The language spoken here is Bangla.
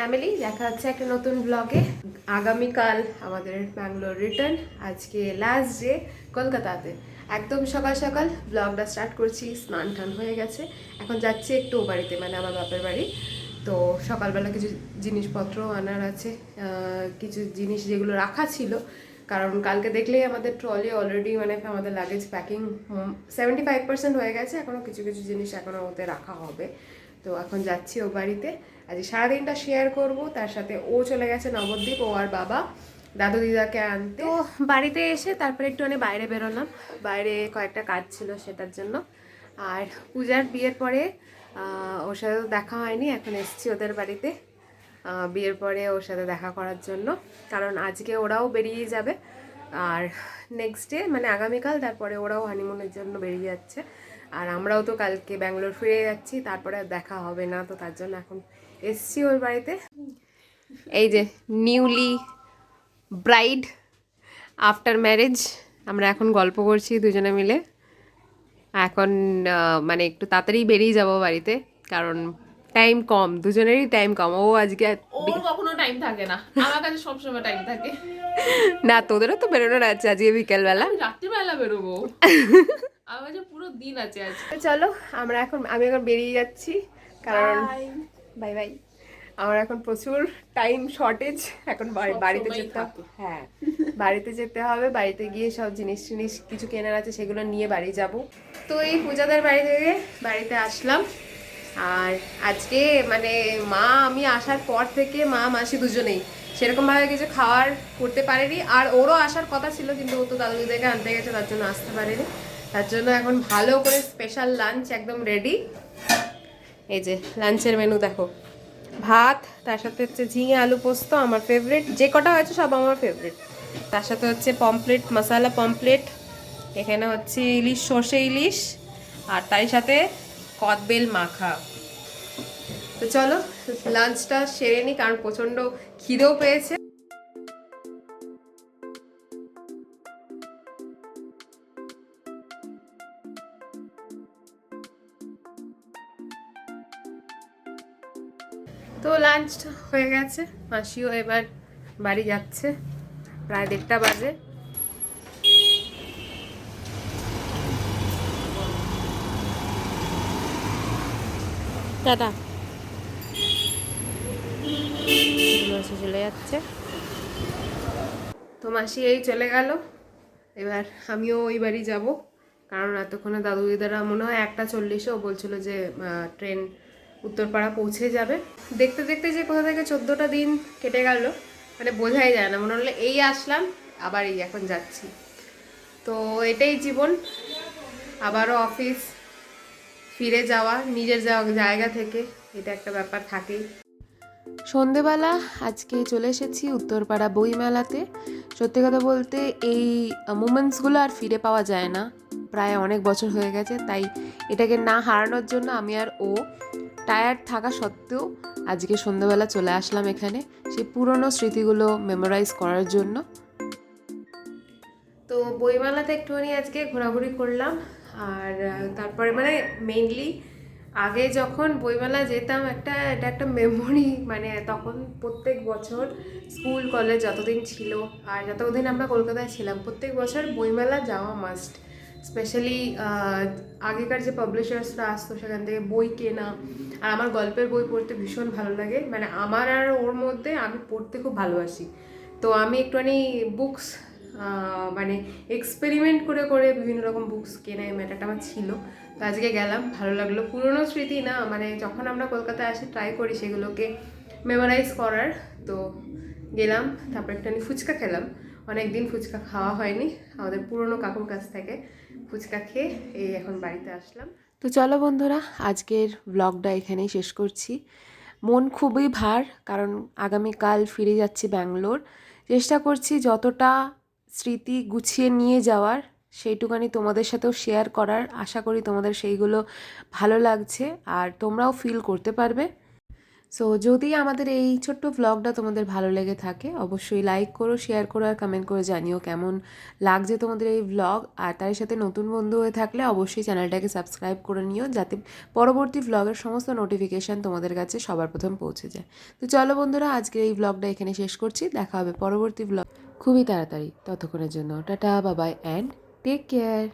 ফ্যামিলি দেখা হচ্ছে একটা নতুন ব্লগে আগামীকাল আমাদের ব্যাঙ্গালোর রিটার্ন আজকে লাস্ট ডে কলকাতাতে। একদম সকাল সকাল ব্লগটা স্টার্ট করছি, স্নান টান হয়ে গেছে। এখন যাচ্ছি একটু বাড়িতে মানে আমার বাপের বাড়ি। তো সকালবেলা কিছু জিনিসপত্র আনার আছে কিছু জিনিস যেগুলো রাখা ছিল। কারণ কালকে দেখলেই আমাদের ট্রলি অলরেডি মানে আমাদের luggage packing seventy five percent হয়ে গেছে। এখনও কিছু কিছু জিনিস এখনও ওতে রাখা হবে। তো এখন যাচ্ছি ও বাড়িতে। আজকে সারাদিনটা শেয়ার করব। তার সাথে ও চলে গেছে নবদ্বীপ, ও আর বাবা। দাদু দিদাকে আনতে। তো বাড়িতে এসে তারপরে একটুখানি বাইরে বেরোলাম। বাইরে কয়েকটা কাজ ছিল সেটার জন্য। আর পূজার বিয়ের পরে ওর সাথে দেখা হয়নি, এখন এসেছি ওদের বাড়িতে। বিয়ের পরে ওর সাথে দেখা করার জন্য। কারণ আজকে ওরাও বেরিয়ে যাবে। আর নেক্সট ডে মানে আগামীকাল, তারপরে ওরাও হানিমুনের জন্য বেরিয়ে যাচ্ছে। আর আমরাও তো কালকে ব্যাঙ্গালোর ফিরে যাচ্ছি, তারপরে দেখা হবে না। তো তার জন্য এখন এসছি ওর বাড়িতে। এই যে নিউলি ব্রাইড আফটার ম্যারেজ আমরা এখন গল্প করছি দুজনে মিলে। এখন মানে একটু তাড়াতাড়ি বেরিয়ে যাব বাড়িতে কারণ টাইম কম দুজনেরই টাইম কম। ও আজকে কখনো টাইম থাকে না। আমার কাছে সবসময় টাইম থাকে। না তোদেরও তো বেরোনোর আছে আজকে বিকেলবেলা। রাত্রিবেলা বেরোবো। আমার কাছে পুরো দিন আছে আজ তো চলো আমরা এখন আমি এখন বেরিয়ে যাচ্ছি কারণ বাই বাই। আমার এখন প্রচুর টাইম শর্টেজ এখন বাড়িতে যেতে থাকে। হ্যাঁ বাড়িতে যেতে হবে বাড়িতে গিয়ে সব জিনিস টিনিস কিছু কেনার আছে সেগুলো নিয়ে বাড়ি যাব। তো এই পূজাদের বাড়ি থেকে বাড়িতে আসলাম। আর আজকে মানে মা আমি আসার পর থেকে মা মাসি দুজনেই। সেরকমভাবে কিছু খাওয়ার করতে পারেনি। আর ওরও আসার কথা ছিল কিন্তু ও তো দাদু দিদাকে আনতে গেছে তার জন্য আসতে পারেনি। তার জন্য এখন ভালো করে স্পেশাল লাঞ্চ একদম রেডি এই যে লাঞ্চের মেনু দেখো। ভাত, তার সাথে হচ্ছে ঝিঙে, আলু পোস্ত, আমার ফেভারিট যে কটা হয়েছে সব আমার ফেভারিট তার সাথে হচ্ছে পমপ্লেট মশালা পমপ্লেট এখানে হচ্ছে ইলিশ, সর্ষে ইলিশ, আর তাই সাথে কদবেল মাখা। তো চলো লাঞ্চটা সেরে নিই কারণ প্রচণ্ড খিদেও পেয়েছে। তো লাঞ্চ হয়ে গেছে। মাসিও এবার বাড়ি যাচ্ছে। প্রায় দেড়টা বাজে। টাটা। মাসি চলে যাচ্ছে। তো মাসি এই চলে গেল। এবার আমিও ওই বাড়ি যাব। কারণ এতক্ষণে দাদু দিদারা মনে হয় একটা চল্লিশেও বলছিল যে ট্রেন উত্তরপাড়া পৌঁছে যাবে। দেখতে দেখতে যে কোথা থেকে চোদ্দোটা দিন কেটে গেল মানে বোঝাই যায় না। মনে হলো এই আসলাম, আবার এই এখন যাচ্ছি। তো এটাই জীবন। আবারও অফিস ফিরে যাওয়া, নিজের জায়গা থেকে, এটা একটা ব্যাপার থাকেই। সন্ধেবেলা আজকে চলে এসেছি উত্তরপাড়া বইমেলাতে। সত্যি কথা বলতে এই মুমেন্টসগুলো আর ফিরে পাওয়া যায় না। প্রায় অনেক বছর হয়ে গেছে, তাই এটাকে না হারানোর জন্য আমি আর ও টায়ার্ড থাকা সত্ত্বেও আজকে সন্ধ্যাবেলা চলে আসলাম এখানে সেই পুরনো স্মৃতিগুলো মেমোরাইজ করার জন্য। তো বইমেলাতে একটুখানি আজকে ঘোরাঘুরি করলাম আর তারপরে মানে মেইনলি আগে যখন বইমেলা যেতাম একটা, এটা একটা মেমোরি মানে তখন প্রত্যেক বছর স্কুল, কলেজ যতদিন ছিল আর যতদিন আমরা কলকাতায় ছিলাম, প্রত্যেক বছর বইমেলা যাওয়া মাস্ট স্পেশালি আগেকার যে পাবলিশার্সরা আসতো সেখান থেকে বই কেনা, আর আমার গল্পের বই পড়তে ভীষণ ভালো লাগে। মানে আমার আর ওর মধ্যে আমি পড়তে খুব ভালোবাসি। তো আমি একটুখানি বুকস মানে এক্সপেরিমেন্ট করে করে বিভিন্ন রকম বুকস কেনা এই ম্যাটারটা আমার ছিল। তো আজকে গেলাম, ভালো লাগল। পুরনো স্মৃতি না মানে যখন আমরা কলকাতায় আসি ট্রাই করি সেগুলোকে মেমোরাইজ করার। তো গেলাম, তারপর একটুখানি ফুচকা খেলাম। অনেক দিন ফুচকা খাওয়া হয়নি, আমাদের পুরনো কাকুর কাছ থেকে। ফুচকা খেয়ে এই এখন বাড়িতে আসলাম। তো চলো বন্ধুরা, আজকের ব্লগটা এখানেই শেষ করছি। মন খুবই ভার, কারণ আগামীকাল ফিরে যাচ্ছি ব্যাঙ্গালোর। চেষ্টা করছি যতটা স্মৃতি গুছিয়ে নিয়ে যাওয়ার, সেইটুকানি তোমাদের সাথেও শেয়ার করার। আশা করি তোমাদের সেইগুলো ভালো লাগছে, আর তোমরাও ফিল করতে পারবে। সো যদি আমাদের এই ছোট্ট ভ্লগটা তোমাদের ভালো লেগে থাকে, অবশ্যই লাইক করো শেয়ার করো আর কমেন্ট করে জানিও কেমন লাগছে তোমাদের এই ভ্লগ আর তার সাথে নতুন বন্ধু হয়ে থাকলে অবশ্যই চ্যানেলটাকে সাবস্ক্রাইব করে নিও, যাতে পরবর্তী ভ্লগের সমস্ত নোটিফিকেশান তোমাদের কাছে সবার প্রথম পৌঁছে যায়। তো চলো বন্ধুরা, আজকের এই ভ্লগটা এখানে শেষ করছি। দেখা হবে পরবর্তী ভ্লগ খুবই তাড়াতাড়ি, ততক্ষণের জন্য টাটা বাবাই অ্যান্ড টেক কেয়ার